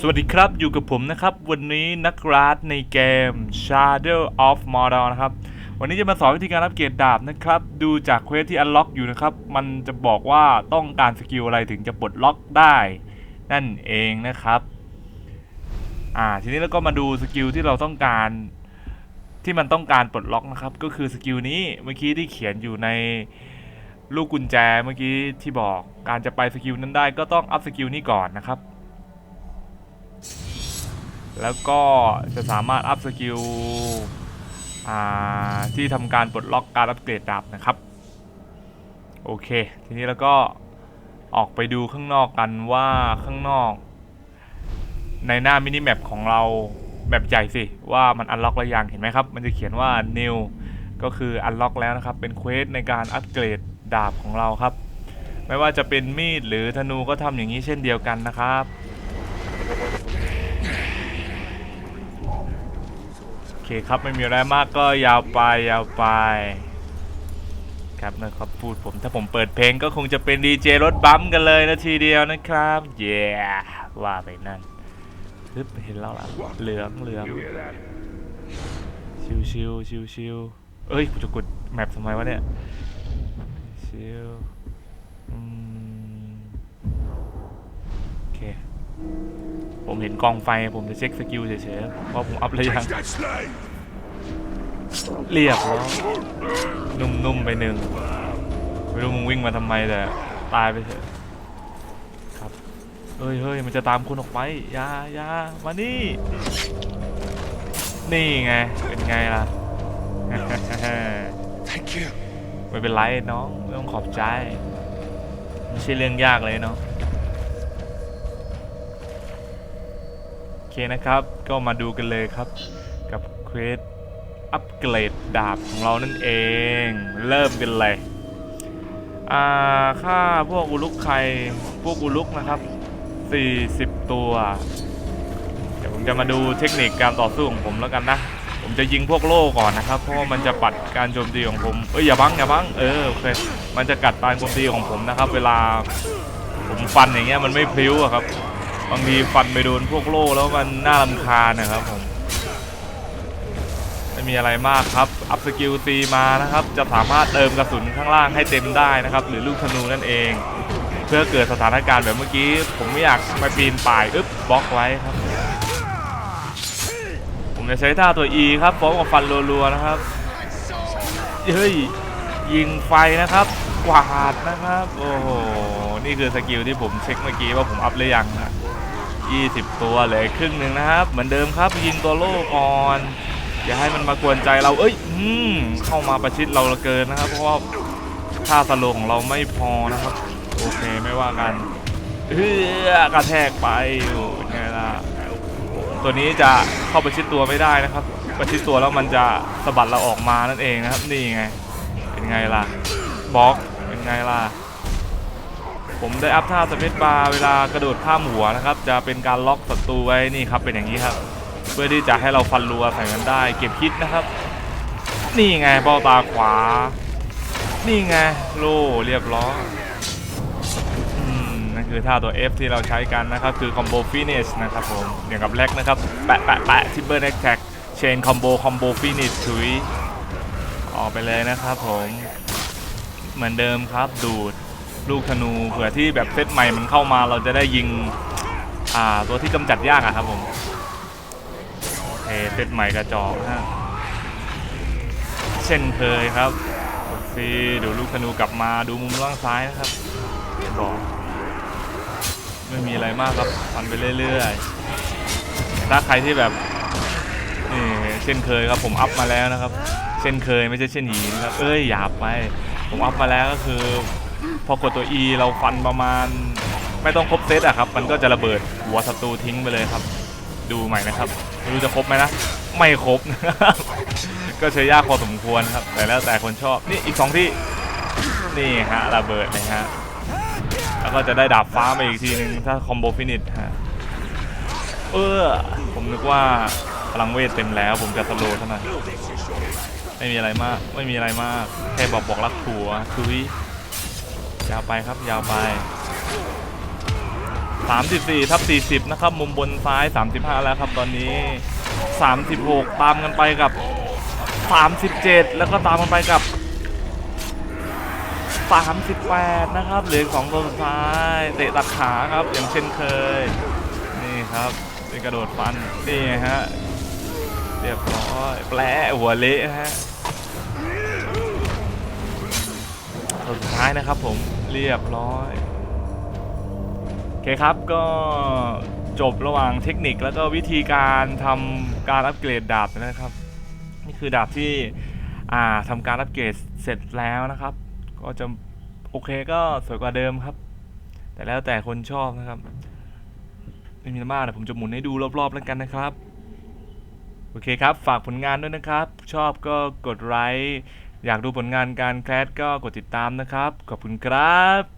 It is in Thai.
สวัสดีครับอยู่กับผมนะครับ วันนี้นักราดในเกม Shadow of Mordor นะครับ วันนี้จะมาสอนวิธีการอัปเกรดดาบนะครับ ดูจากเควสที่อันล็อกอยู่นะครับ มันจะบอกว่าต้องการสกิลอะไรถึงจะปลดล็อกได้ นั่นเองนะครับ อ่า ทีนี้เราก็มาดูสกิลที่เราต้องการ ที่มันต้องการปลดล็อกนะครับ ก็คือสกิลนี้เมื่อกี้ที่เขียนอยู่ในลูกกุญแจเมื่อกี้ที่บอกการจะไปสกิลนั้นได้ก็ต้องอัพสกิลนี้ก่อนนะครับ แล้วก็จะสามารถอัพสกิลที่ทำการปลดล็อกการอัปเกรดดาบนะครับ โอเค ทีนี้เราก็ออกไปดูข้างนอกกันว่าข้างนอก ในหน้ามินิแมปของเราแบบใหญ่สิ ว่ามันอันล็อกหรือยังเห็นไหมครับ มันจะเขียนว่า new ก็คืออันล็อกแล้วนะครับ เป็นเควสในการอัปเกรดดาบของเราครับ ไม่ว่าจะเป็นมีดหรือธนูก็ทำอย่างนี้เช่นเดียวกันนะครับ เคครับไม่มีอะไรมากก็ยาวไปยาวไป ครับนะครับพูดผมถ้าผมเปิดเพลงก็คงจะเป็นดีเจรถบัมกันเลยนะทีเดียวนะครับเย้ว่าไปนั่นฮึบเห็นแล้วล่ะเหลืองเหลืองชิวชิวชิวชิวเอ้ยกูจะกดแมปทำไมวะเนี่ยชิวอืม ผมเห็นกองไฟผมจะเช็คสกิลเฉยๆว่าผมอัพหรือยัง Catch that slave! เรียบร้อยนุ่มๆไปหนึ่งไม่รู้มึงวิ่งมาทำไมแต่ตายไปเถอะครับเฮ้ยเฮ้ยมันจะตามคุณออกไปอยาอยามานี่ นี่ไงเป็นไงล่ะ Thank you. ไม่เป็นไรน้องไม่ต้องขอบใจ ไม่ใช่เรื่องยากเลยเนาะ นะครับ ก็มาดูกันเลยครับ กับเควสอัปเกรดดาบของเรานั่นเอง เริ่มกันเลย อ่าค่าพวกอุลุกไคพวกอุลุกนะครับ 40 ตัว เดี๋ยวผมจะมาดูเทคนิคการต่อสู้ของผมแล้วกันนะ ผมจะยิงพวกโล่ก่อนนะครับ เพราะว่ามันจะปัดการโจมตีของผม เอ้ยอย่าบังอย่าบังเออโอเคมันจะกัดการโจมตีของผมนะครับ เวลาผมฟันอย่างเงี้ยมันไม่พลิ้วอะครับ บางทีฟันไปโดนพวกโล่แล้วมันน่ารำคาญนะครับผมไม่มีอะไรมากครับอัพสกิลตีมานะครับ จะสามารถเติมกระสุนข้างล่างให้เต็มได้นะครับ หรือลูกธนูนั่นเอง เพื่อเกิดสถานการณ์แบบเมื่อกี้ ผมไม่อยากไปปีนป่ายอึ๊บบล็อกไว้ครับ ผมจะใช้ท่าตัว E ครับพร้อมกับฟันรัวๆนะครับเฮ้ยยิงไฟนะครับกวาดนะครับ โอ้โห นี่คือสกิลที่ผมเช็คเมื่อกี้ว่าผมอัพหรือยังนะ 20 ตัวเหลือครึ่งหนึ่งนะครับ เหมือนเดิมครับยิงตัวโล่ก่อนอย่าให้มันมากวนใจเราเอ้ยอืมเข้ามาประชิดเราเกินนะครับ เพราะว่าท่าสโลของเราไม่พอนะครับ โอเคไม่ว่ากันเฮ้อกระแทกไปอยู่ไงล่ะตัวนี้จะเข้าประชิดตัวไม่ได้นะครับ ประชิดตัวแล้วมันจะสะบัดเราออกมานั่นเองนะครับ นี่ไง เป็นไงล่ะบล็อกเป็นไงล่ะ ผมได้อัพท่าสเปซบาร์เวลากระโดดข้ามหัวนะครับ จะเป็นการล็อกศัตรูไว้นี่ครับเป็นอย่างนี้ครับ เพื่อที่จะให้เราฟันรัวใส่กันได้ เก็บคิดนะครับ นี่ไงเบ้าตาขวา นี่ไงโล่เรียบร้อยอืมนั่นคือท่าตัว F ที่เราใช้กันนะครับ คือคอมโบฟินิชนะครับผมอย่างกับแรกนะครับ แปะแปะแปะทิปเปิลแอคแท็กเชนคอมโบคอมโบฟินิชถุยออกไปเลยนะครับผม เหมือนเดิมครับดูด ลูกธนูเผื่อที่แบบเซตใหม่มันเข้ามาเราจะได้ยิงอ่าตัวที่กำจัดยากอะครับผมโอเคเซตใหม่กระจอกฮะเช่นเคยครับกดซีดูลูกธนูกลับมาดูมุมล่างซ้ายนะครับเบอกไม่มีอะไรมากครับฟันไปเรื่อยๆถ้าใครที่แบบนี่เช่นเคยครับผมอัพมาแล้วนะครับ เช่นเคยไม่ใช่เช่นหีนครับเอ้ยหยาบไปผมอัพมาแล้วก็คือ พอกดตัว E เราฟันประมาณ ไม่ต้องครบเซตอะครับ มันก็จะระเบิดหัวศัตรูทิ้งไปเลยครับ ดูใหม่นะครับไม่รู้จะครบไหมนะ ไม่ครบ ก็ใช้ยากพอสมควรครับ แต่แล้วแต่คนชอบ นี่อีกสองที่ นี่ฮะระเบิดนะฮะ แล้วก็จะได้ดาบฟ้ามาอีกทีนึงถ้าคอมโบฟินิชฮะ เออ ผมนึกว่าพลังเวทเต็มแล้ว ผมจะสโลว์เท่านั้นไม่มีอะไรมาก ไม่มีอะไรมาก แค่บอกบอกรักผัวคุย ยาวไปครับยาวไป 34ทับ40 นะครับ มุมบนซ้าย 35 แล้วครับตอนนี้ 36 ตามกันไปกับ 37 แล้วก็ตามกันไปกับ 38 นะครับ เหลือสองตัวสุดท้ายเตะตัดขาครับอย่างเช่นเคย นี่ครับเป็นกระโดดฟันนี่ฮะเรียบร้อยแปลหัวเละฮะตัวสุดท้ายนะครับผม เรียบร้อย โอเคครับก็จบระหว่างเทคนิคแล้วก็วิธีการทำการอัปเกรดดาบนะครับ นี่คือดาบที่อ่าทำการอัปเกรดเสร็จแล้วนะครับ ก็จะโอเคก็สวยกว่าเดิมครับ แต่แล้วแต่คนชอบนะครับไม่มีอะไรมากเดี๋ยผมจะหมุนให้ดูรอบๆแล้วกันนะครับ โอเคครับ ฝากผลงานด้วยนะครับ ชอบก็กดไลค์ อยากดูผลงานการแคสก็กดติดตามนะครับ ขอบคุณครับ